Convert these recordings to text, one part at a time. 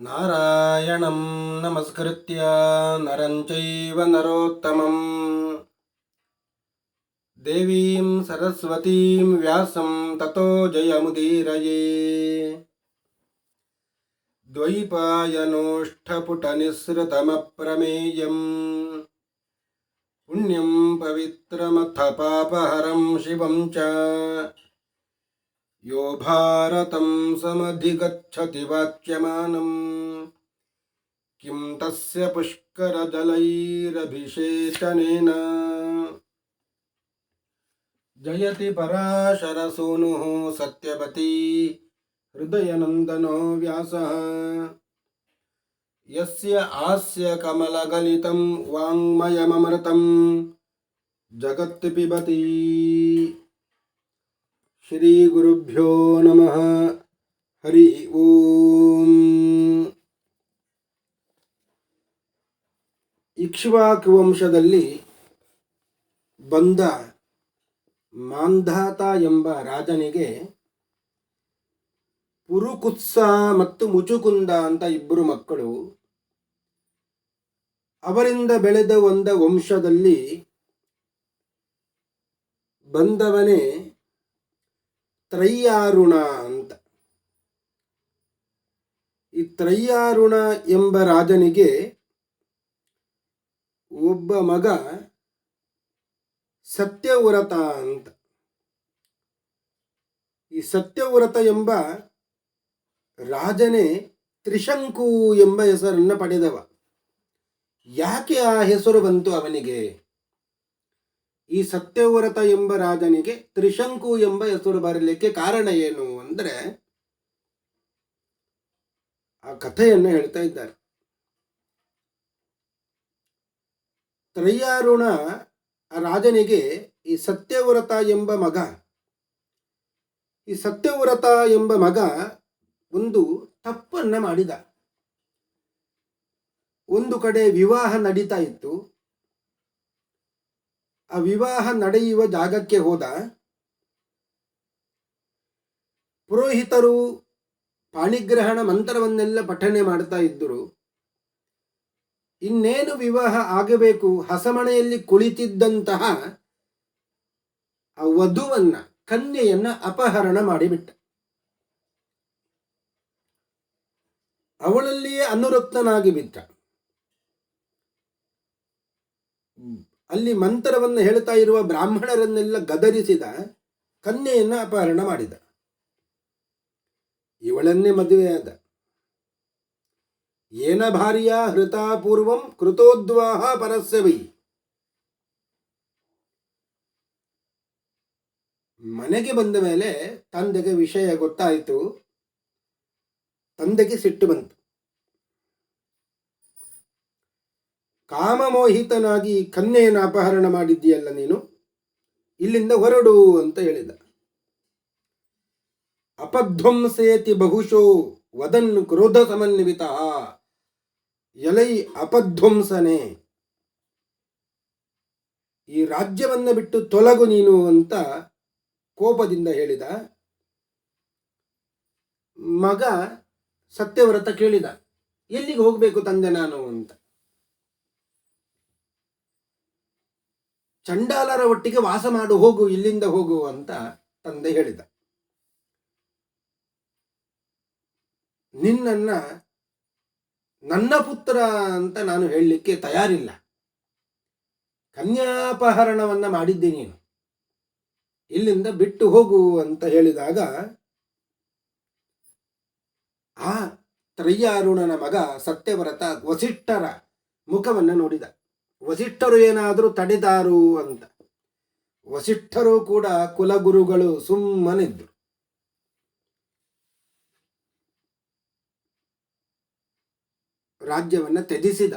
नारायणं नमस्कृत्य नरं चैव नरोत्तमम्। देवीं सरस्वतीं व्यासं ततो जयमुदीरये। द्वैपायनोष्ठपुटनिःसृतमप्रमेयम्। पुण्यं पवित्रमथ पापहरं शिवं च। यो भारतं समधिगच्छति वाक्यमानम् किं तस्य पुष्करजलैरभिषेचनेन? जयति पराशरसूनुः सत्यवती हृदयनन्दनो व्यासः। यस्य हास्यकमलगलितं वाङ्मयमृतं जगत् पिबती श्रीगुरुभ्यो नमः। हरिः ॐ ಇಕ್ಷ್ವಾಕು ವಂಶದಲ್ಲಿ ಬಂದ ಮಾಂಧಾತ ಎಂಬ ರಾಜನಿಗೆ ಪುರುಕುತ್ಸ ಮತ್ತು ಮುಚುಕುಂದ ಅಂತ ಇಬ್ಬರು ಮಕ್ಕಳು, ಅವರಿಂದ ಬೆಳೆದ ಒಂದ ವಂಶದಲ್ಲಿ ಬಂದವನೇ ತ್ರೈಯಾರುಣ ಅಂತ. ಈ ತ್ರೈಯಾರುಣ ಎಂಬ ರಾಜನಿಗೆ ಒಬ್ಬ ಮಗ ಸತ್ಯವ್ರತ ಅಂತ. ಈ ಸತ್ಯವ್ರತ ಎಂಬ ರಾಜನೇ ತ್ರಿಶಂಕು ಎಂಬ ಹೆಸರನ್ನು ಪಡೆದವ. ಯಾಕೆ ಆ ಹೆಸರು ಬಂತು ಅವನಿಗೆ? ಈ ಸತ್ಯವ್ರತ ಎಂಬ ರಾಜನಿಗೆ ತ್ರಿಶಂಕು ಎಂಬ ಹೆಸರು ಬರಲಿಕ್ಕೆ ಕಾರಣ ಏನು ಅಂದ್ರೆ ಆ ಕಥೆಯನ್ನು ಹೇಳ್ತಾ ಇದ್ದಾರೆ. ತ್ರಯ್ಯಾರುಣ ರಾಜನಿಗೆ ಈ ಸತ್ಯವ್ರತ ಎಂಬ ಮಗ, ಈ ಸತ್ಯವ್ರತ ಎಂಬ ಮಗ ಒಂದು ತಪ್ಪನ್ನ ಮಾಡಿದ. ಒಂದು ಕಡೆ ವಿವಾಹ ನಡೀತಾ ಇತ್ತು. ಆ ವಿವಾಹ ನಡೆಯುವ ಜಾಗಕ್ಕೆ ಹೋದ. ಪುರೋಹಿತರು ಪಾಣಿಗ್ರಹಣ ಮಂತ್ರವನ್ನೆಲ್ಲ ಪಠಣೆ ಮಾಡ್ತಾ ಇದ್ದರು. ಇನ್ನೇನು ವಿವಾಹ ಆಗಬೇಕು? ಹಸಮಣೆಯಲ್ಲಿ ಕುಳಿತಿದ್ದಂತಹ ಆ ವಧುವನ್ನ, ಕನ್ಯೆಯನ್ನ ಅಪಹರಣ ಮಾಡಿಬಿಟ್ಟ. ಅವಳಲ್ಲಿಯೇ ಅನುರಕ್ತನಾಗಿ ಬಿಟ್ಟ ಅಲ್ಲಿ ಮಂತ್ರವನ್ನು ಹೇಳ್ತಾ ಇರುವ ಬ್ರಾಹ್ಮಣರನ್ನೆಲ್ಲ ಗದರಿಸಿದ, ಕನ್ಯೆಯನ್ನ ಅಪಹರಣ ಮಾಡಿದ. ಇವಳನ್ನೇ ಮದುವೆಯಾದ. ಏನ ಭಾರ್ಯ ಹೃತಾ ಪೂರ್ವಂ ಕೃತೋದ್ವಾಹ ಪರಸ್ಯವೈ ಮನೆಗೆ ಬಂದ ಮೇಲೆ ತಂದೆಗೆ ವಿಷಯ ಗೊತ್ತಾಯಿತು. ತಂದೆಗೆ ಸಿಟ್ಟು ಬಂತು. ಕಾಮಮೋಹಿತನಾಗಿ ಕನ್ಯೆಯನ್ನು ಅಪಹರಣ ಮಾಡಿದ್ದೀಯಲ್ಲ ನೀನು? ಇಲ್ಲಿಂದ ಹೊರಡು ಅಂತ ಹೇಳಿದ. ಅಪಧ್ವಂಸೇತಿ ಬಹುಶೋ ವದನ್ ಕ್ರೋಧ ಸಮನ್ವಿತ ಎಲೈ ಅಪಧ್ವಂಸನೆ. ಈ ರಾಜ್ಯವನ್ನು ಬಿಟ್ಟು ತೊಲಗು ನೀನು ಅಂತ ಕೋಪದಿಂದ ಹೇಳಿದ. ಮಗ ಸತ್ಯವ್ರತ ಕೇಳಿದ. ಎಲ್ಲಿಗೆ ಹೋಗಬೇಕು ತಂದೆ ನಾನು ಅಂತ. ಚಂಡಾಲರ ಒಟ್ಟಿಗೆ ವಾಸ ಮಾಡು, ಹೋಗು, ಇಲ್ಲಿಂದ ಹೋಗು ಅಂತ ತಂದೆ ಹೇಳಿದ. ನಿನ್ನನ್ನ ನನ್ನ ಪುತ್ರ ಅಂತ ನಾನು ಹೇಳಲಿಕ್ಕೆ ತಯಾರಿಲ್ಲ. ಕನ್ಯಾಪಹರಣವನ್ನ ಮಾಡಿದ್ದೆ ನೀನು. ಇಲ್ಲಿಂದ ಬಿಟ್ಟು ಹೋಗು ಅಂತ ಹೇಳಿದಾಗ, ಆ ತ್ರಯ್ಯಾರುಣನ ಮಗ ಸತ್ಯವ್ರತ ವಸಿಷ್ಠರ ಮುಖವನ್ನು ನೋಡಿದ. ವಸಿಷ್ಠರು ಏನಾದರೂ ತಡೆದಾರು ಅಂತ. ವಸಿಷ್ಠರು ಕೂಡ ಕುಲಗುರುಗಳು ಸುಮ್ಮನಿದ್ರು. ರಾಜ್ಯವನ್ನ ತ್ಯಜಿಸಿದ.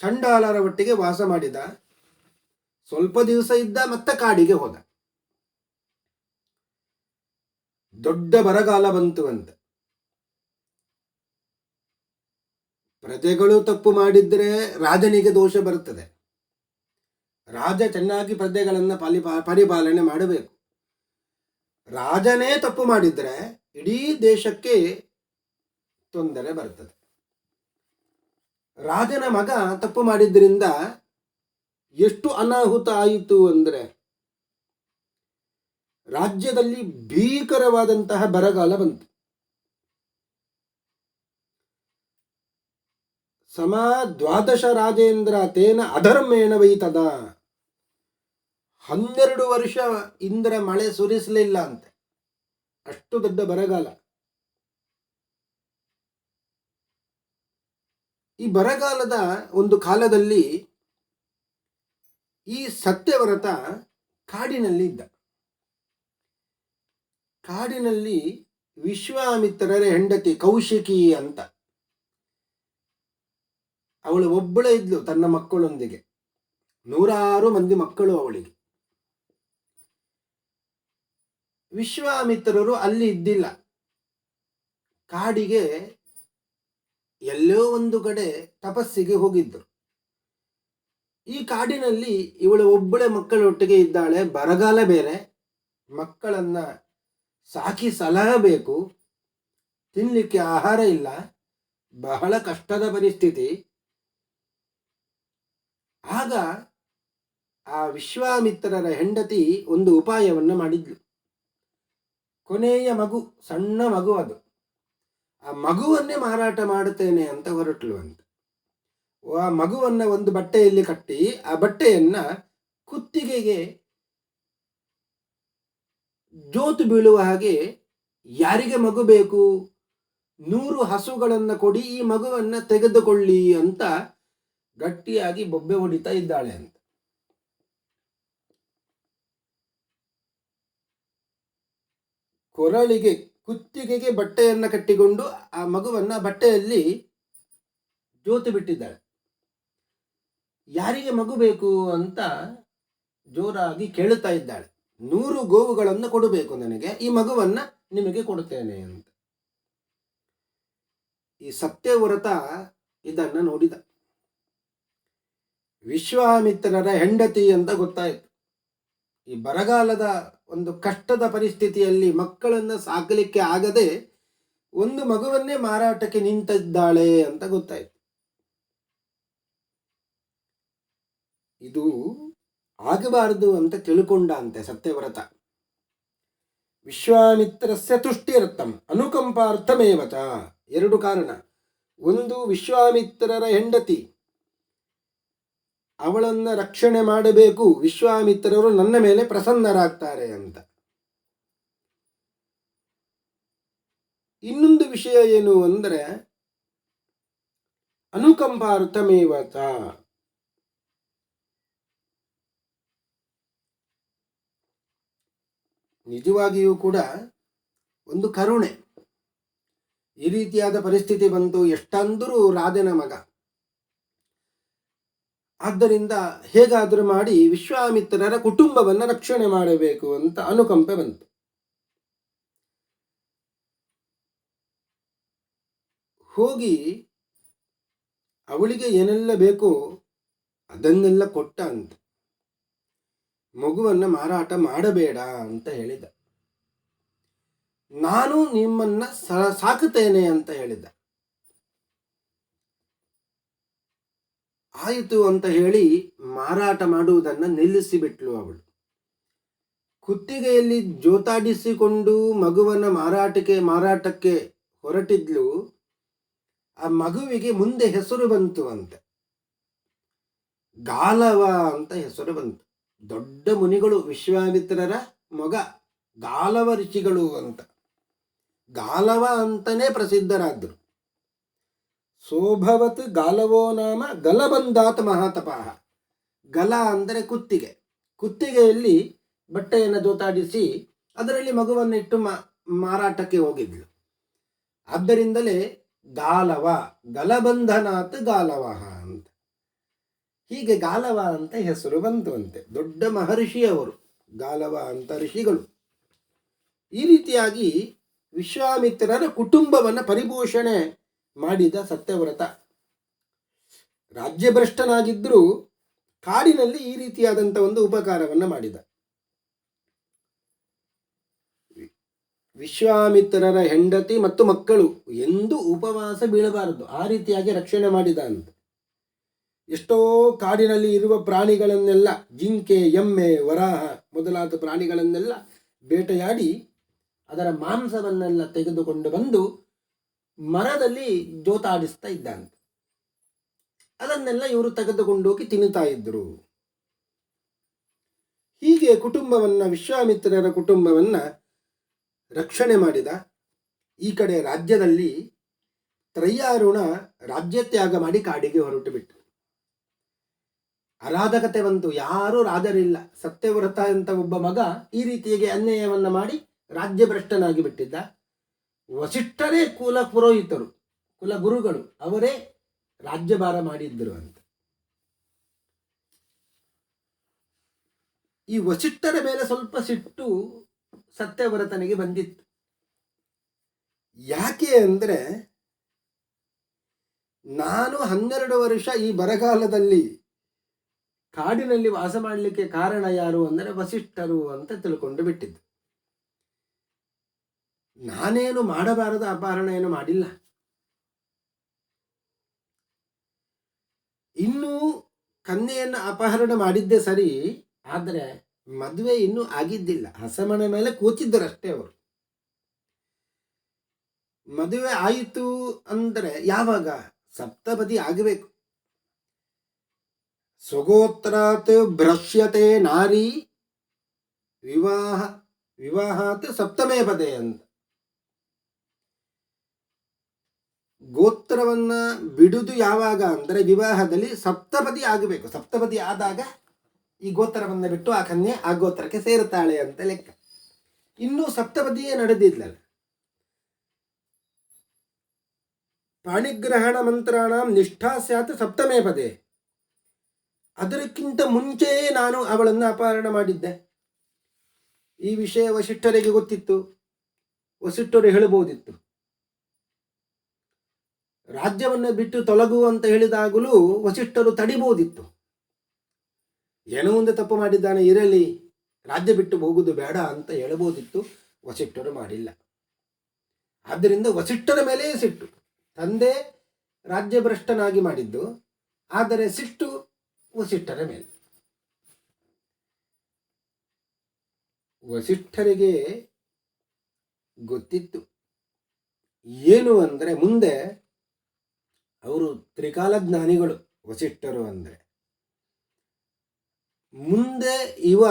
ಚಂಡಾಲರ ಒಟ್ಟಿಗೆ ವಾಸ ಮಾಡಿದ. ಸ್ವಲ್ಪ ದಿವಸ ಇದ್ದ ಮತ್ತೆ ಕಾಡಿಗೆ ಹೋದ. ದೊಡ್ಡ ಬರಗಾಲ ಬಂತು ಅಂತ. ಪ್ರಜೆಗಳು ತಪ್ಪು ಮಾಡಿದ್ರೆ ರಾಜನಿಗೆ ದೋಷ ಬರುತ್ತದೆ ರಾಜ ಚೆನ್ನಾಗಿ ಪ್ರಜೆಗಳನ್ನು ಪಾಲಿ ಪರಿಪಾಲನೆ ಮಾಡಬೇಕು. ರಾಜನೇ ತಪ್ಪು ಮಾಡಿದ್ರೆ ಇಡೀ ದೇಶಕ್ಕೆ ತೊಂದರೆ ಬರ್ತದೆ ರಾಜನ ಮಗ ತಪ್ಪು ಮಾಡಿದ್ದರಿಂದ ಎಷ್ಟು ಅನಾಹುತ ಆಯಿತು ಅಂದರೆ ರಾಜ್ಯದಲ್ಲಿ ಭೀಕರವಾದಂತಹ ಬರಗಾಲ ಬಂತು. ಸಮ ದ್ವಾದಶ ರಾಜೇಂದ್ರ ತೇನ ಅಧರ್ಮೇಣ ವೈತದ. ಹನ್ನೆರಡು ವರ್ಷ ಇಂದ್ರ ಮಳೆ ಸುರಿಸಲಿಲ್ಲ ಅಂತೆ. ಅಷ್ಟು ದೊಡ್ಡ ಬರಗಾಲ. ಈ ಬರಗಾಲದ ಒಂದು ಕಾಲದಲ್ಲಿ ಈ ಸತ್ಯವ್ರತ ಕಾಡಿನಲ್ಲಿ ಇದ್ದ. ಕಾಡಿನಲ್ಲಿ ವಿಶ್ವಾಮಿತ್ರರ ಹೆಂಡತಿ ಕೌಶಿಕಿ ಅಂತ. ಅವಳು ಒಬ್ಬಳೇ ಇದ್ಲು ತನ್ನ ಮಕ್ಕಳೊಂದಿಗೆ. ನೂರಾರು ಮಂದಿ ಮಕ್ಕಳು ಅವಳಿಗೆ. ವಿಶ್ವಾಮಿತ್ರರು ಅಲ್ಲಿ ಇದ್ದಿಲ್ಲ. ಕಾಡಿಗೆ ಎಲ್ಲೋ ಒಂದು ಕಡೆ ತಪಸ್ಸಿಗೆ ಹೋಗಿದ್ದರು. ಈ ಕಾಡಿನಲ್ಲಿ ಇವಳು ಒಬ್ಬಳೆ ಮಕ್ಕಳೊಟ್ಟಿಗೆ ಇದ್ದಾಳೆ, ಬರಗಾಲ ಬೇರೆ, ಮಕ್ಕಳನ್ನ ಸಾಕಿ ಸಲಹಬೇಕು ತಿನ್ನಲಿಕ್ಕೆ ಆಹಾರ ಇಲ್ಲ, ಬಹಳ ಕಷ್ಟದ ಪರಿಸ್ಥಿತಿ. ಆಗ ಆ ವಿಶ್ವಾಮಿತ್ರರ ಹೆಂಡತಿ ಒಂದು ಉಪಾಯವನ್ನು ಮಾಡಿದ್ಲು. ಕೊನೆಯ ಮಗು, ಸಣ್ಣ ಮಗು ಅದು. ಆ ಮಗುವನ್ನೇ ಮಾರಾಟ ಮಾಡುತ್ತೇನೆ ಅಂತ ಹೊರಟ್ಲು ಅಂತ ಆ ಮಗುವನ್ನ ಒಂದು ಬಟ್ಟೆಯಲ್ಲಿ ಕಟ್ಟಿ ಆ ಬಟ್ಟೆಯನ್ನು ಕುತ್ತಿಗೆಗೆ ಜೋತು ಬೀಳುವ ಹಾಗೆ ಯಾರಿಗೆ ಮಗು ಬೇಕು? ನೂರು ಹಸುಗಳನ್ನು ಕೊಡಿ, ಈ ಮಗುವನ್ನ ತೆಗೆದುಕೊಳ್ಳಿ ಅಂತ ಗಟ್ಟಿಯಾಗಿ ಬೊಬ್ಬೆ ಹೊಡಿತಾ ಇದ್ದಾಳೆ ಅಂತ. ಕೊರಳಿಗೆ ಕುತ್ತಿಗೆಗೆ ಬಟ್ಟೆಯನ್ನು ಕಟ್ಟಿಕೊಂಡು ಆ ಮಗುವನ್ನ ಬಟ್ಟೆಯಲ್ಲಿ ಜೋತು ಬಿಟ್ಟಿದ್ದಾಳೆ. ಯಾರಿಗೆ ಮಗು ಬೇಕು ಅಂತ ಜೋರಾಗಿ ಕೇಳುತ್ತಾ ಇದ್ದಾಳೆ. ನೂರು ಗೋವುಗಳನ್ನು ಕೊಡಬೇಕು ನನಗೆ, ಈ ಮಗುವನ್ನ ನಿಮಗೆ ಕೊಡುತ್ತೇನೆ ಅಂತ. ಈ ಸತ್ಯವ್ರತ ಇದನ್ನ ನೋಡಿದ. ವಿಶ್ವಾಮಿತ್ರರ ಹೆಂಡತಿ ಅಂತ ಗೊತ್ತಾಯಿತು. ಈ ಬರಗಾಲದ ಒಂದು ಕಷ್ಟದ ಪರಿಸ್ಥಿತಿಯಲ್ಲಿ ಮಕ್ಕಳನ್ನು ಸಾಕಲಿಕ್ಕೆ ಆಗದೆ ಒಂದು ಮಗುವನ್ನೇ ಮಾರಾಟಕ್ಕೆ ನಿಂತಿದ್ದಾಳೆ ಅಂತ ಗೊತ್ತಾಯಿತು. ಇದು ಆಗಬಾರದು ಅಂತ ತಿಳ್ಕೊಂಡ ಅಂತೆ ಸತ್ಯವ್ರತ. ವಿಶ್ವಾಮಿತ್ರಸ್ಯ ತುಷ್ಟಿರತ್ತಂ ಅನುಕಂಪಾರ್ಥಮೇವತ. ಎರಡು ಕಾರಣ. ಒಂದು, ವಿಶ್ವಾಮಿತ್ರರ ಹೆಂಡತಿ. ಅವಳನ್ನ ರಕ್ಷಣೆ ಮಾಡಬೇಕು. ವಿಶ್ವಾಮಿತ್ರರು ನನ್ನ ಮೇಲೆ ಪ್ರಸನ್ನರಾಗ್ತಾರೆ ಅಂತ. ಇನ್ನೊಂದು ವಿಷಯ ಏನು ಅಂದರೆ ಅನುಕಂಪ ಅರ್ಥಮೇವತ ನಿಜವಾಗಿಯೂ ಕೂಡ ಒಂದು ಕರುಣೆ. ಈ ರೀತಿಯಾದ ಪರಿಸ್ಥಿತಿ ಬಂತು. ಎಷ್ಟಂದರೂ ರಾಧೆನ ಮಗ. ಆದ್ದರಿಂದ ಹೇಗಾದರೂ ಮಾಡಿ ವಿಶ್ವಾಮಿತ್ರರ ಕುಟುಂಬವನ್ನು ರಕ್ಷಣೆ ಮಾಡಬೇಕು ಅಂತ ಅನುಕಂಪೆ ಬಂತು. ಹೋಗಿ ಅವಳಿಗೆ ಏನೆಲ್ಲ ಬೇಕೋ ಅದನ್ನೆಲ್ಲ ಕೊಟ್ಟ ಅಂತ. ಮಗುವನ್ನು ಮಾರಾಟ ಮಾಡಬೇಡ ಅಂತ ಹೇಳಿದ. ನಾನು ನಿಮ್ಮನ್ನ ಸಾಕುತ್ತೇನೆ ಅಂತ ಹೇಳಿದ. ಆಯಿತು ಅಂತ ಹೇಳಿ ಮಾರಾಟ ಮಾಡುವುದನ್ನು ನಿಲ್ಲಿಸಿಬಿಟ್ಲು ಅವಳು. ಕುತ್ತಿಗೆಯಲ್ಲಿ ಜೋತಾಡಿಸಿಕೊಂಡು ಮಗುವನ್ನ ಮಾರಾಟಕ್ಕೆ ಮಾರಾಟಕ್ಕೆ ಹೊರಟಿದ್ಲು. ಆ ಮಗುವಿಗೆ ಮುಂದೆ ಹೆಸರು ಬಂತು ಅಂತೆ. ಗಾಲವ ಅಂತ ಹೆಸರು ಬಂತು. ದೊಡ್ಡ ಮುನಿಗಳು, ವಿಶ್ವಾಮಿತ್ರರ ಮಗ, ಗಾಲವ ಋಷಿಗಳು ಅಂತ. ಗಾಲವ ಅಂತಲೇ ಪ್ರಸಿದ್ಧರಾದ್ರು. ಸೋಭವತ್ ಗಾಲವೋ ನಾಮ ಗಲಬಂಧಾತ್ ಮಹಾತಪಃ ಗಲ ಅಂದರೆ ಕುತ್ತಿಗೆ. ಕುತ್ತಿಗೆಯಲ್ಲಿ ಬಟ್ಟೆಯನ್ನು ಜೋತಾಡಿಸಿ ಅದರಲ್ಲಿ ಮಗುವನ್ನು ಇಟ್ಟು ಮಾ- ಮಾರಾಟಕ್ಕೆ ಹೋಗಿದ್ಳು ಆದ್ದರಿಂದಲೇ ಗಾಲವ ಗಲಬಂಧನಾತ್ ಗಾಲವ ಅಂತ. ಹೀಗೆ ಗಾಲವ ಅಂತ ಹೆಸರು ಬಂತು ಅಂತೆ ದೊಡ್ಡ ಮಹರ್ಷಿಯವರು ಗಾಲವ ಅಂತ ಋಷಿಗಳು. ಈ ರೀತಿಯಾಗಿ ವಿಶ್ವಾಮಿತ್ರರ ಕುಟುಂಬವನ್ನು ಪರಿಭೂಷಣೆ ಮಾಡಿದ ಸತ್ಯವ್ರತ. ರಾಜ್ಯಭ್ರಷ್ಟನಾಗಿದ್ದರೂ ಕಾಡಿನಲ್ಲಿ ಈ ರೀತಿಯಾದಂಥ ಒಂದು ಉಪಕಾರವನ್ನು ಮಾಡಿದ. ವಿಶ್ವಾಮಿತ್ರರ ಹೆಂಡತಿ ಮತ್ತು ಮಕ್ಕಳು ಎಂದು ಉಪವಾಸ ಬೀಳಬಾರದು. ಆ ರೀತಿಯಾಗಿ ರಕ್ಷಣೆ ಮಾಡಿದ ಅಂತ. ಎಷ್ಟೋ ಕಾಡಿನಲ್ಲಿ ಇರುವ ಪ್ರಾಣಿಗಳನ್ನೆಲ್ಲ, ಜಿಂಕೆ, ಎಮ್ಮೆ, ವರಾಹ ಮೊದಲಾದ ಪ್ರಾಣಿಗಳನ್ನೆಲ್ಲ ಬೇಟೆಯಾಡಿ ಅದರ ಮಾಂಸವನ್ನೆಲ್ಲ ತೆಗೆದುಕೊಂಡು ಬಂದು ಮರದಲ್ಲಿ ಜೋತಾಡಿಸ್ತಾ ಇದ್ದಂತೆ. ಅದನ್ನೆಲ್ಲ ಇವರು ತೆಗೆದುಕೊಂಡೋಗಿ ತಿನ್ನುತ್ತಾ ಇದ್ದರು ಹೀಗೆ ಕುಟುಂಬವನ್ನ, ವಿಶ್ವಾಮಿತ್ರರ ಕುಟುಂಬವನ್ನ ರಕ್ಷಣೆ ಮಾಡಿದ ಈ ಕಡೆ ರಾಜ್ಯದಲ್ಲಿ ತ್ರಯ್ಯಾರುಣ ರಾಜ್ಯತ್ಯಾಗ ಮಾಡಿ ಕಾಡಿಗೆ ಹೊರಟು ಬಿಟ್ಟು ಅರಾಧಕತೆ ಬಂತು. ಯಾರೂ ರಾಜರಿಲ್ಲ. ಸತ್ಯವ್ರತ ಅಂತ ಒಬ್ಬ ಮಗ ಈ ರೀತಿಯಾಗಿ ಅನ್ಯಾಯವನ್ನ ಮಾಡಿ ರಾಜ್ಯ ಭ್ರಷ್ಟನಾಗಿ ಬಿಟ್ಟಿದ್ದ. ವಸಿಷ್ಠರೇ ಕುಲ ಪುರೋಹಿತರು, ಕುಲ ಗುರುಗಳು, ಅವರೇ ರಾಜ್ಯಭಾರ ಮಾಡಿದ್ದರು ಅಂತ. ಈ ವಸಿಷ್ಠರ ಮೇಲೆ ಸ್ವಲ್ಪ ಸಿಟ್ಟು ಸತ್ಯವ್ರತನಿಗೆ ಬಂದಿತ್ತು. ಯಾಕೆ ಅಂದರೆ ನಾನು ಹನ್ನೆರಡು ವರ್ಷ ಈ ಬರಗಾಲದಲ್ಲಿ ಕಾಡಿನಲ್ಲಿ ವಾಸ ಮಾಡಲಿಕ್ಕೆ ಕಾರಣ ಯಾರು ಅಂದರೆ ವಸಿಷ್ಠರು ಅಂತ ತಿಳ್ಕೊಂಡು ಬಿಟ್ಟಿದ್ದು. ನಾನೇನು ಮಾಡಬಾರದ ಅಪಹರಣ ಏನು ಮಾಡಿಲ್ಲ. ಇನ್ನೂ ಕನ್ಯೆಯನ್ನು ಅಪಹರಣ ಮಾಡಿದ್ದೆ ಸರಿ, ಆದರೆ ಮದುವೆ ಇನ್ನೂ ಆಗಿದ್ದಿಲ್ಲ. ಹಸಮಣೆ ಮೇಲೆ ಕೂತಿದ್ದರಷ್ಟೇ ಅವರು. ಮದುವೆ ಆಯಿತು ಅಂದರೆ ಯಾವಾಗ? ಸಪ್ತಪದಿ ಆಗಬೇಕು. ಸ್ವಗೋತ್ರಾತ್ ಭ್ರಶ್ಯತೆ ನಾರಿ ವಿವಾಹ, ವಿವಾಹಾತ್ ಸಪ್ತಮೇ ಪದೇ ಅಂತ. ಗೋತ್ರವನ್ನ ಬಿಡುದು ಯಾವಾಗ ಅಂದರೆ ವಿವಾಹದಲ್ಲಿ ಸಪ್ತಪದಿ ಆಗಬೇಕು. ಸಪ್ತಪದಿ ಆದಾಗ ಈ ಗೋತ್ರವನ್ನ ಬಿಟ್ಟು ಆ ಕನ್ಯೆ ಆ ಗೋತ್ರಕ್ಕೆ ಸೇರುತ್ತಾಳೆ ಅಂತ ಲೆಕ್ಕ. ಇನ್ನೂ ಸಪ್ತಪದಿಯೇ ನಡೆದಿದ್ಲಲ್ಲ. ಪಾಣಿಗ್ರಹಣ ಮಂತ್ರಾಣ ನಿಷ್ಠಾ ಸ್ಯಾತ್ ಸಪ್ತಮೇ ಪದೇ. ಅದಕ್ಕಿಂತ ಮುಂಚೆಯೇ ನಾನು ಅವಳನ್ನು ಅಪಹರಣ ಮಾಡಿದ್ದೆ. ಈ ವಿಷಯ ವಸಿಷ್ಠರಿಗೆ ಗೊತ್ತಿತ್ತು. ವಸಿಷ್ಠರು ಹೇಳಬಹುದಿತ್ತು. ರಾಜ್ಯವನ್ನು ಬಿಟ್ಟು ತೊಲಗು ಅಂತ ಹೇಳಿದಾಗಲೂ ವಸಿಷ್ಠರು ತಡಿಬಹುದಿತ್ತು. ಏನೋ ಒಂದು ತಪ್ಪು ಮಾಡಿದ್ದಾನೆ ಇರಲಿ, ರಾಜ್ಯ ಬಿಟ್ಟು ಹೋಗುವುದು ಬೇಡ ಅಂತ ಹೇಳಬಹುದಿತ್ತು, ವಸಿಷ್ಠರು ಮಾಡಿಲ್ಲ. ಆದ್ದರಿಂದ ವಸಿಷ್ಠರ ಮೇಲೆಯೇ ಸಿಟ್ಟು. ತಂದೆ ರಾಜ್ಯಭ್ರಷ್ಟನಾಗಿ ಮಾಡಿದ್ದು, ಆದರೆ ಸಿಟ್ಟು ವಸಿಷ್ಠರ ಮೇಲೆ. ವಸಿಷ್ಠರಿಗೆ ಗೊತ್ತಿತ್ತು. ಏನು ಅಂದರೆ ಮುಂದೆ ಅವರು ತ್ರಿಕಾಲ ಜ್ಞಾನಿಗಳು ವಸಿಷ್ಠರು ಅಂದರೆ. ಮುಂದೆ ಇವ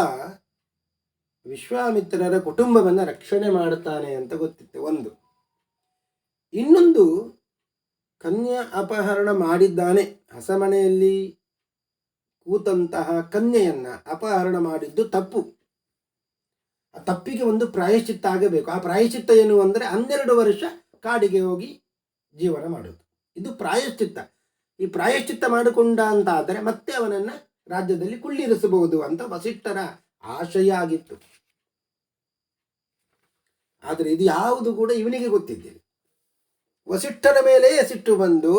ವಿಶ್ವಾಮಿತ್ರರ ಕುಟುಂಬವನ್ನು ರಕ್ಷಣೆ ಮಾಡುತ್ತಾನೆ ಅಂತ ಗೊತ್ತಿತ್ತು ಒಂದು. ಇನ್ನೊಂದು ಕನ್ಯಾ ಅಪಹರಣ ಮಾಡಿದ್ದಾನೆ. ಹಸಮನೆಯಲ್ಲಿ ಕೂತಂತಹ ಕನ್ಯೆಯನ್ನ ಅಪಹರಣ ಮಾಡಿದ್ದು ತಪ್ಪು. ಆ ತಪ್ಪಿಗೆ ಒಂದು ಪ್ರಾಯಶ್ಚಿತ್ತ ಆಗಬೇಕು ಆ ಪ್ರಾಯಶ್ಚಿತ್ತ ಏನು ಅಂದರೆ ಹನ್ನೆರಡು ವರ್ಷ ಕಾಡಿಗೆ ಹೋಗಿ ಜೀವನ ಮಾಡುವುದು ಇದು ಪ್ರಾಯಶ್ಚಿತ್ತ. ಈ ಪ್ರಾಯಶ್ಚಿತ್ತ ಮಾಡಿಕೊಂಡ ಅಂತ ಆದರೆ ಮತ್ತೆ ಅವನನ್ನ ರಾಜ್ಯದಲ್ಲಿ ಕುಳ್ಳಿರಿಸಬಹುದು ಅಂತ ವಸಿಷ್ಠರ ಆಶಯ ಆಗಿತ್ತು ಆದರೆ ಇದು ಯಾವುದು ಕೂಡ ಇವನಿಗೆ ಗೊತ್ತಿದ್ದಿಲ್ಲ. ವಸಿಷ್ಠರ ಮೇಲೆ ಸಿಟ್ಟು ಬಂದು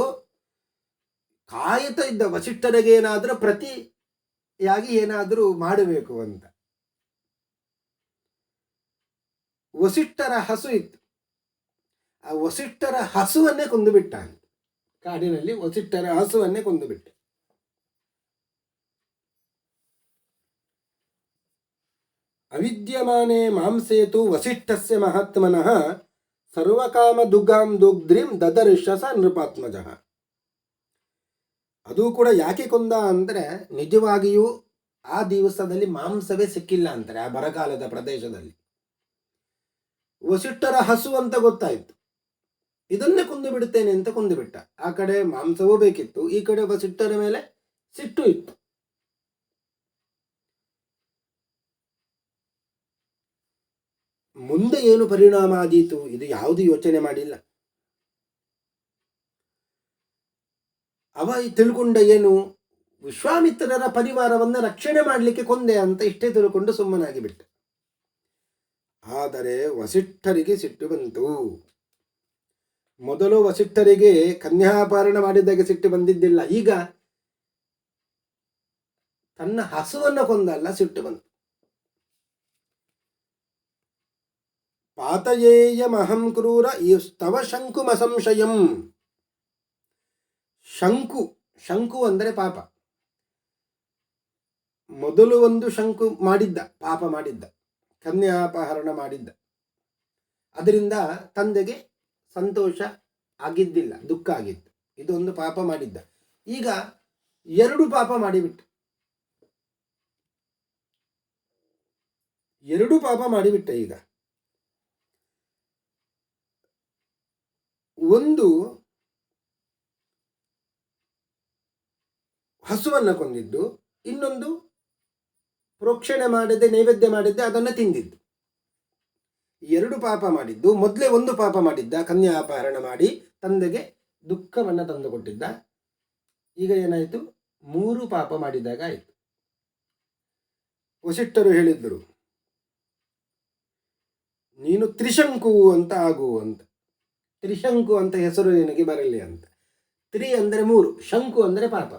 ಕಾಯುತ್ತಾ ಇದ್ದ ವಸಿಷ್ಠರಿಗೆ ಏನಾದರೂ ಪ್ರತಿಯಾಗಿ ಏನಾದರೂ ಮಾಡಬೇಕು ಅಂತ. ವಸಿಷ್ಠರ ಹಸು ಇತ್ತು. ಆ ವಸಿಷ್ಠರ ಹಸುವನ್ನೇ ಕೊಂದು ಬಿಟ್ಟ ಅಂತ ಕಾಡಿನಲ್ಲಿ ವಸಿಷ್ಠರ ಹಸುವನ್ನೇ ಕೊಂದು ಬಿಟ್ಟ. ಅವಿದ್ಯಮಾನೆ ಮಾಂಸೇತು ವಸಿಷ್ಠಸ್ಯ ಮಹಾತ್ಮನಃ ಸರ್ವಕಾಮ ದುಗ್ಗಾಂ ದುಗ್ಧ್ರಿಂ ದದರ್ಶಸ ನೃಪಾತ್ಮಜ. ಅದು ಕೂಡ ಯಾಕೆ ಕೊಂದ ಅಂದರೆ ನಿಜವಾಗಿಯೂ ಆ ದಿವಸದಲ್ಲಿ ಮಾಂಸವೇ ಸಿಕ್ಕಿಲ್ಲ ಅಂತಾರೆ ಆ ಬರಗಾಲದ ಪ್ರದೇಶದಲ್ಲಿ. ವಸಿಷ್ಠರ ಹಸು ಅಂತ ಗೊತ್ತಾಯ್ತು. ಇದನ್ನೇ ಕೊಂದು ಬಿಡುತ್ತೇನೆ ಅಂತ ಕೊಂದು ಬಿಟ್ಟ. ಆ ಕಡೆ ಮಾಂಸವೂ ಬೇಕಿತ್ತು, ಈ ಕಡೆ ವಸಿಷ್ಠರ ಮೇಲೆ ಸಿಟ್ಟು ಇತ್ತು. ಮುಂದೆ ಏನು ಪರಿಣಾಮ ಆದೀತು? ಇದು ಯಾವುದು ಯೋಚನೆ ಮಾಡಿಲ್ಲ. ಅವ ತಿಳ್ಕೊಂಡ ಏನು, ವಿಶ್ವಾಮಿತ್ರರ ಪರಿವಾರವನ್ನ ರಕ್ಷಣೆ ಮಾಡಲಿಕ್ಕೆ ಕೊಂದೆ ಅಂತ ಇಷ್ಟೇ ತಿಳ್ಕೊಂಡು ಸುಮ್ಮನಾಗಿ ಬಿಟ್ಟ. ಆದರೆ ವಸಿಷ್ಠರಿಗೆ ಸಿಟ್ಟು ಬಂತು. ಮೊದಲು ವಸಿಷ್ಠರಿಗೆ ಕನ್ಯಾಪಾರಣ ಮಾಡಿದಾಗ ಸಿಟ್ಟು ಬಂದಿದ್ದಿಲ್ಲ. ಈಗ ತನ್ನ ಹಸುವನ್ನು ಕೊಂದಲ್ಲ, ಸಿಟ್ಟು ಬಂತು. ಪಾತಯೇಯಮಹಂ ಕ್ರೂರ ತವ ಶಂಕುಮಸಂಶಯಂ ಶಂಕು ಶಂಕು ಅಂದರೆ ಪಾಪ. ಮೊದಲು ಒಂದು ಶಂಕು ಮಾಡಿದ್ದ, ಪಾಪ ಮಾಡಿದ್ದ ಕನ್ಯಾಪಹರಣ ಮಾಡಿದ್ದ. ಅದರಿಂದ ತಂದೆಗೆ ಸಂತೋಷ ಆಗಿದ್ದಿಲ್ಲ, ದುಃಖ ಆಗಿತ್ತು. ಇದೊಂದು ಪಾಪ ಮಾಡಿದ್ದ. ಈಗ ಎರಡು ಪಾಪ ಮಾಡಿಬಿಟ್ಟ ಎರಡು ಪಾಪ ಮಾಡಿಬಿಟ್ಟ ಈಗ. ಒಂದು ಹಸುವನ್ನು ಕೊಂದಿದ್ದು, ಇನ್ನೊಂದು ಪ್ರೋಕ್ಷಣೆ ಮಾಡದೆ, ನೈವೇದ್ಯ ಮಾಡಿದ್ದೆ ಅದನ್ನು ತಿಂದಿದ್ದು. ಎರಡು ಪಾಪ ಮಾಡಿದ್ದು, ಮೊದಲೇ ಒಂದು ಪಾಪ ಮಾಡಿದ್ದ ಕನ್ಯಾ ಅಪಹರಣ ಮಾಡಿ ತಂದೆಗೆ ದುಃಖವನ್ನು ತಂದುಕೊಟ್ಟಿದ್ದ. ಈಗ ಏನಾಯಿತು? ಮೂರು ಪಾಪ ಮಾಡಿದಾಗ ಆಯಿತು. ವಸಿಷ್ಠರು ಹೇಳಿದ್ದರು ನೀನು ತ್ರಿಶಂಕು ಅಂತ ಆಗು ಅಂತ. ತ್ರಿಶಂಕು ಅಂತ ಹೆಸರು ನಿನಗೆ ಬರಲಿ ಅಂತ. ತ್ರಿ ಅಂದರೆ ಮೂರು, ಶಂಕು ಅಂದರೆ ಪಾಪ.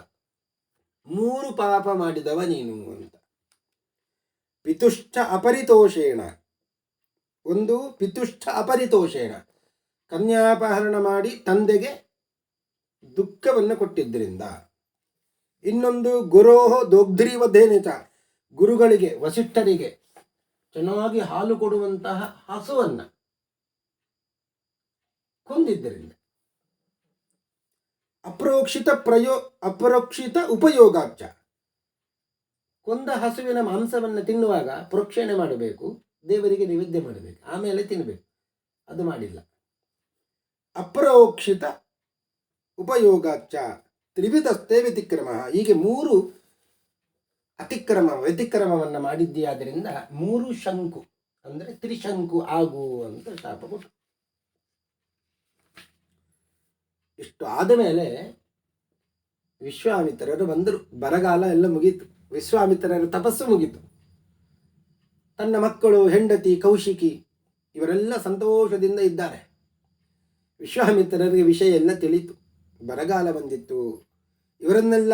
ಮೂರು ಪಾಪ ಮಾಡಿದವ ನೀನು ಅಂತ. ಪಿತುಷ್ಟ ಅಪರಿತೋಷೇಣ. ಒಂದು ಪಿತುಷ್ಠ ಅಪರಿತೋಷೇಣ. ಕನ್ಯಾಪಹರಣ ಮಾಡಿ ತಂದೆಗೆ ದುಃಖವನ್ನು ಕೊಟ್ಟಿದ್ದರಿಂದ. ಇನ್ನೊಂದು ಗುರೋಹ ದೊಗ್ಧ್ರೀವಧೇನಿತ ಗುರುಗಳಿಗೆ, ವಸಿಷ್ಠರಿಗೆ ಚೆನ್ನಾಗಿ ಹಾಲು ಕೊಡುವಂತಹ ಹಸುವನ್ನ ಕೊಂದಿದ್ದರಿಂದ. ಅಪ್ರೋಕ್ಷಿತ ಪ್ರಯೋ, ಅಪರೋಕ್ಷಿತ ಉಪಯೋಗಾಚ ಕೊಂದ ಹಸುವಿನ ಮಾಂಸವನ್ನು ತಿನ್ನುವಾಗ ಪ್ರೋಕ್ಷಣೆ ಮಾಡಬೇಕು. ದೇವರಿಗೆ ನೈವೇದ್ಯ ಮಾಡಬೇಕು. ಆಮೇಲೆ ತಿನ್ನಬೇಕು ಅದು ಮಾಡಿಲ್ಲ. ಅಪ್ರೋಕ್ಷಿತ ಉಪಯೋಗಾಚ ತ್ರಿವಿಧಸ್ಥೆ ವ್ಯತಿಕ್ರಮ. ಹೀಗೆ ಮೂರು ಅತಿಕ್ರಮ, ವ್ಯತಿಕ್ರಮವನ್ನು ಮಾಡಿದ್ದೀಯಾದ್ದರಿಂದ ಮೂರು ಶಂಕು, ಅಂದರೆ ತ್ರಿಶಂಕು ಆಗು ಅಂತ ಶಾಪ ಕೊಟ್ಟು ಇಷ್ಟು ಆದ ಮೇಲೆ ವಿಶ್ವಾಮಿತ್ರರು ಬಂದರು. ಬರಗಾಲ ಎಲ್ಲ ಮುಗೀತು. ವಿಶ್ವಾಮಿತ್ರರ ತಪಸ್ಸು ಮುಗೀತು. ತನ್ನ ಮಕ್ಕಳು, ಹೆಂಡತಿ, ಕೌಶಿಕಿ ಇವರೆಲ್ಲ ಸಂತೋಷದಿಂದ ಇದ್ದಾರೆ. ವಿಶ್ವಾಮಿತ್ರರಿಗೆ ವಿಷಯ ಎಲ್ಲ ತಿಳಿತು. ಬರಗಾಲ ಬಂದಿತ್ತು. ಇವರನ್ನೆಲ್ಲ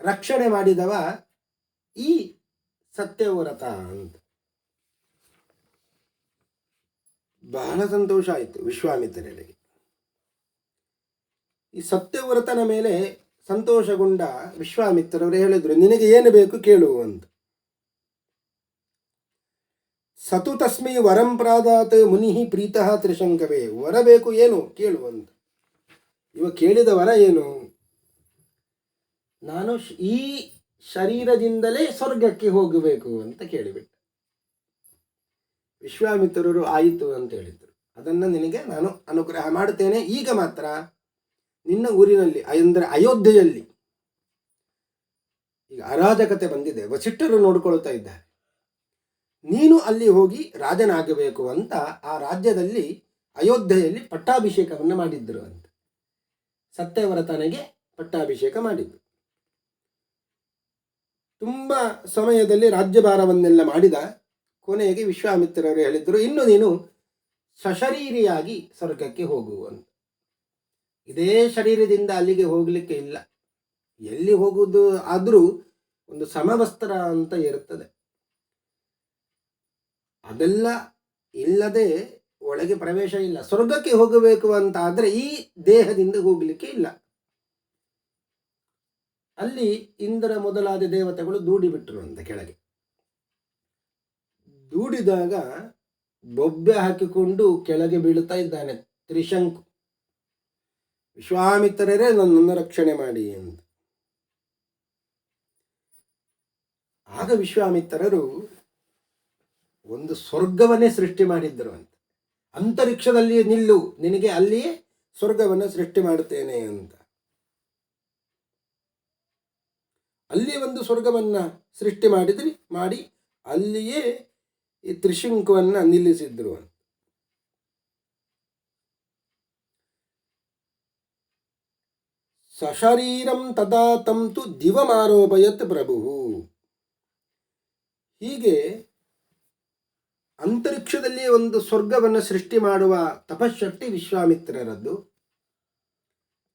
ರಕ್ಷಣೆ ಮಾಡಿದವ ಈ ಸತ್ಯವ್ರತ ಅಂತ. ಬಹಳ ಸಂತೋಷ ಆಯಿತು ವಿಶ್ವಾಮಿತ್ರರಿಗೆ. ಈ ಸತ್ಯವ್ರತನ ಮೇಲೆ ಸಂತೋಷಗೊಂಡ ವಿಶ್ವಾಮಿತ್ರರು ಹೇಳಿದ್ರು, ನಿನಗೆ ಏನು ಬೇಕು ಕೇಳು ಅಂತ. ಸತು ತಸ್ಮೈ ವರಂ ಪ್ರಾದಾತ್ ಮುನಿಹಿ ಪ್ರೀತಃ ತ್ರಿಶಂಕವೇ. ವರ ಬೇಕು ಏನು? ಕೇಳು ಅಂತ ಇವ ಕೇಳಿದ ವರ ಏನು? ನಾನು ಈ ಶರೀರದಿಂದಲೇ ಸ್ವರ್ಗಕ್ಕೆ ಹೋಗಬೇಕು ಅಂತ ಕೇಳಿಬಿಟ್ಟ. ವಿಶ್ವಾಮಿತ್ರರು ಆಯಿತು ಅಂತ ಹೇಳಿದ್ರು. ಅದನ್ನು ನಿನಗೆ ನಾನು ಅನುಗ್ರಹ ಮಾಡುತ್ತೇನೆ. ಈಗ ಮಾತ್ರ ನಿನ್ನ ಊರಿನಲ್ಲಿ ಅಂದರೆ ಅಯೋಧ್ಯೆಯಲ್ಲಿ ಈಗ ಅರಾಜಕತೆ ಬಂದಿದೆ. ವಸಿಷ್ಠರು ನೋಡ್ಕೊಳ್ತಾ ಇದ್ದಾರೆ. ನೀನು ಅಲ್ಲಿ ಹೋಗಿ ರಾಜನಾಗಬೇಕು ಅಂತ ಆ ರಾಜ್ಯದಲ್ಲಿ ಅಯೋಧ್ಯೆಯಲ್ಲಿ ಪಟ್ಟಾಭಿಷೇಕವನ್ನು ಮಾಡಿದ್ದರು ಅಂತ. ಸತ್ಯವ್ರತನಿಗೆ ಪಟ್ಟಾಭಿಷೇಕ ಮಾಡಿದ್ರು ತುಂಬ ಸಮಯದಲ್ಲಿ ರಾಜ್ಯಭಾರವನ್ನೆಲ್ಲ ಮಾಡಿದ ಕೊನೆಗೆ ವಿಶ್ವಾಮಿತ್ರರು ಹೇಳಿದ್ರು, ಇನ್ನು ನೀನು ಸಶರೀರಿಯಾಗಿ ಸ್ವರ್ಗಕ್ಕೆ ಹೋಗುವಂತ ಇದೇ ಶರೀರದಿಂದ ಅಲ್ಲಿಗೆ ಹೋಗಲಿಕ್ಕೆ ಇಲ್ಲ. ಎಲ್ಲಿ ಹೋಗುವುದು ಆದರೂ ಒಂದು ಸಮವಸ್ತ್ರ ಅಂತ ಇರುತ್ತದೆ. ಅದೆಲ್ಲ ಇಲ್ಲದೆ ಒಳಗೆ ಪ್ರವೇಶ ಇಲ್ಲ. ಸ್ವರ್ಗಕ್ಕೆ ಹೋಗಬೇಕು ಅಂತ ಆದರೆ ಈ ದೇಹದಿಂದ ಹೋಗಲಿಕ್ಕೆ ಇಲ್ಲ. ಅಲ್ಲಿ ಇಂದ್ರ ಮೊದಲಾದ ದೇವತೆಗಳು ದೂಡಿಬಿಟ್ರು ಅಂತ ಕೆಳಗೆ. ದೂಡಿದಾಗ ಬೊಬ್ಬೆ ಹಾಕಿಕೊಂಡು ಕೆಳಗೆ ಬೀಳುತ್ತಾ ಇದ್ದಾನೆ ತ್ರಿಶಂಕು. ವಿಶ್ವಾಮಿತ್ರರೇ ನನ್ನನ್ನು ರಕ್ಷಣೆ ಮಾಡಿ ಅಂತ ಆಗ ವಿಶ್ವಾಮಿತ್ರರು ಒಂದು ಸ್ವರ್ಗವನ್ನೇ ಸೃಷ್ಟಿ ಮಾಡಿದ್ದರು ಅಂತ. ಅಂತರಿಕ್ಷದಲ್ಲಿ ನಿಲ್ಲು, ನಿನಗೆ ಅಲ್ಲಿಯೇ ಸ್ವರ್ಗವನ್ನು ಸೃಷ್ಟಿ ಮಾಡುತ್ತೇನೆ ಅಂತ. ಅಲ್ಲಿ ಒಂದು ಸ್ವರ್ಗವನ್ನ ಸೃಷ್ಟಿ ಮಾಡಿದ್ರಿ, ಮಾಡಿ ಅಲ್ಲಿಯೇ ಈ ತ್ರಿಶಂಕವನ್ನು ನಿಲ್ಲಿಸಿದ್ರು ಅಂತ. ಸಶರೀರಂ ತದಾ ತಂತು ದಿವಮಾರೋಪಯತ್ ಪ್ರಭು ಹೀಗೆ ಅಂತರಿಕ್ಷದಲ್ಲಿ ಒಂದು ಸ್ವರ್ಗವನ್ನು ಸೃಷ್ಟಿ ಮಾಡುವ ತಪಶಕ್ತಿ ವಿಶ್ವಾಮಿತ್ರರದ್ದು.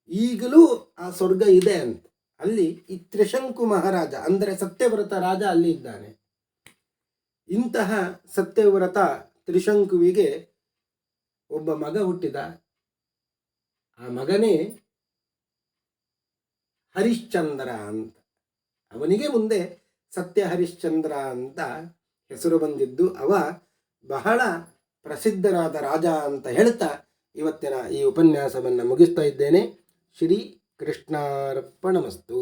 ಈಗಲೂ ಆ ಸ್ವರ್ಗ ಇದೆ ಅಂತ. ಅಲ್ಲಿ ಈ ತ್ರಿಶಂಕು ಮಹಾರಾಜ, ಅಂದರೆ ಸತ್ಯವ್ರತ ರಾಜ ಅಲ್ಲಿ ಇದ್ದಾನೆ. ಇಂತಹ ಸತ್ಯವ್ರತ ತ್ರಿಶಂಕುವಿಗೆ ಒಬ್ಬ ಮಗ ಹುಟ್ಟಿದ. ಆ ಮಗನೇ ಹರಿಶ್ಚಂದ್ರ ಅಂತ. ಅವನಿಗೆ ಮುಂದೆ ಸತ್ಯ ಹರಿಶ್ಚಂದ್ರ ಅಂತ ಹೆಸರು ಬಂದಿದ್ದು. ಅವ ಬಹಳ ಪ್ರಸಿದ್ಧನಾದ ರಾಜ ಅಂತ ಹೇಳ್ತಾ ಇವತ್ತಿನ ಈ ಉಪನ್ಯಾಸವನ್ನು ಮುಗಿಸ್ತಾ ಇದ್ದೇನೆ. ಶ್ರೀ ಕೃಷ್ಣಾರ್ಪಣಮಸ್ತು